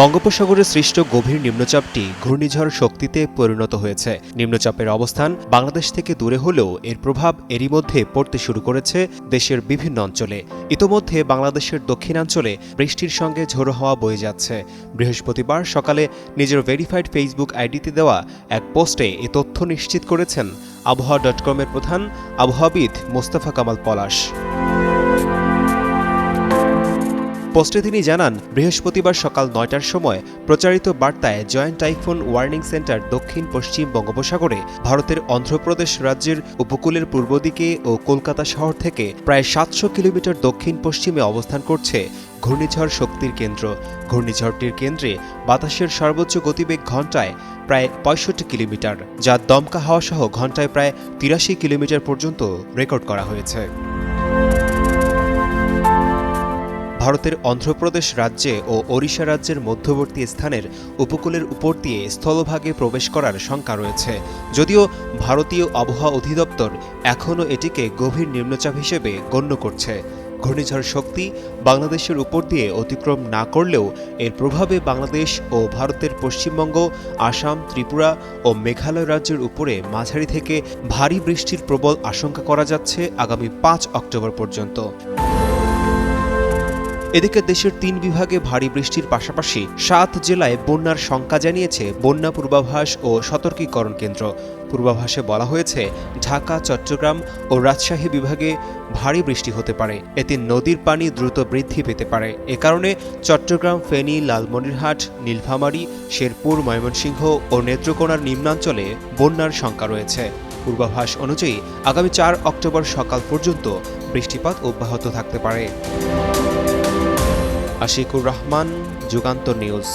বঙ্গোপসাগরে সৃষ্ট গভীর নিম্নচাপটি ঘূর্ণিঝড় শক্তিতে পরিণত হয়েছে। নিম্নচাপের অবস্থান বাংলাদেশ থেকে দূরে হলেও এর প্রভাব এরই মধ্যে পড়তে শুরু করেছে দেশের বিভিন্ন অঞ্চলে। ইতোমধ্যে বাংলাদেশের দক্ষিণাঞ্চলে বৃষ্টির সঙ্গে ঝোড়ো হওয়া বয়ে যাচ্ছে। বৃহস্পতিবার সকালে নিজের ভেরিফাইড ফেসবুক আইডিতে দেওয়া এক পোস্টে এ তথ্য নিশ্চিত করেছেন আবহাওয়া ডট কমের প্রধান আবহাওয়াবিদ মোস্তফা কামাল পলাশ। পোস্টে তিনি জানান, বৃহস্পতিবার সকাল নয়টার সময় প্রচারিত বার্তায় জয়েন্ট টাইফুন ওয়ার্নিং সেন্টার দক্ষিণ পশ্চিম বঙ্গোপসাগরে ভারতের অন্ধ্রপ্রদেশ রাজ্যের উপকূলের পূর্ব দিকে ও কলকাতা শহর থেকে প্রায় সাতশো কিলোমিটার দক্ষিণ পশ্চিমে অবস্থান করছে ঘূর্ণিঝড় শক্তির কেন্দ্র। ঘূর্ণিঝড়টির কেন্দ্রে বাতাসের সর্বোচ্চ গতিবেগ ঘন্টায় প্রায় পঁয়ষট্টি কিলোমিটার, যা দমকা হাওয়া সহ ঘন্টায় প্রায় তিরাশি কিলোমিটার পর্যন্ত রেকর্ড করা হয়েছে। ভারতের অন্ধ্রপ্রদেশ রাজ্যে ও ওড়িশা রাজ্যের মধ্যবর্তী স্থানের উপকূলের উপর দিয়ে স্থলভাগে প্রবেশ করার শঙ্কা রয়েছে। যদিও ভারতীয় আবহাওয়া অধিদপ্তর এখনও এটিকে গভীর নিম্নচাপ হিসেবে গণ্য করছে। ঘূর্ণিঝড় শক্তি বাংলাদেশের উপর দিয়ে অতিক্রম না করলেও এর প্রভাবে বাংলাদেশ ও ভারতের পশ্চিমবঙ্গ, আসাম, ত্রিপুরা ও মেঘালয় রাজ্যের উপরে মাঝারি থেকে ভারী বৃষ্টির প্রবল আশঙ্কা করা যাচ্ছে আগামী পাঁচ অক্টোবর পর্যন্ত। এদিকে দেশের তিন বিভাগে ভারী বৃষ্টির পাশাপাশি সাত জেলায় বন্যার শঙ্কা জানিয়েছে বন্যা পূর্বাভাস ও সতর্কীকরণ কেন্দ্র। পূর্বাভাসে বলা হয়েছে, ঢাকা, চট্টগ্রাম ও রাজশাহী বিভাগে ভারী বৃষ্টি হতে পারে। এতে নদীর পানি দ্রুত বৃদ্ধি পেতে পারে। এ কারণে চট্টগ্রাম, ফেনী, লালমনিরহাট, নীলফামারী, শেরপুর, ময়মনসিংহ ও নেত্রকোনার নিম্নাঞ্চলে বন্যার শঙ্কা রয়েছে। পূর্বাভাস অনুযায়ী আগামী চার অক্টোবর সকাল পর্যন্ত বৃষ্টিপাত অব্যাহত থাকতে পারে। আশিকুর রহমান যুগান্ত নিউজ।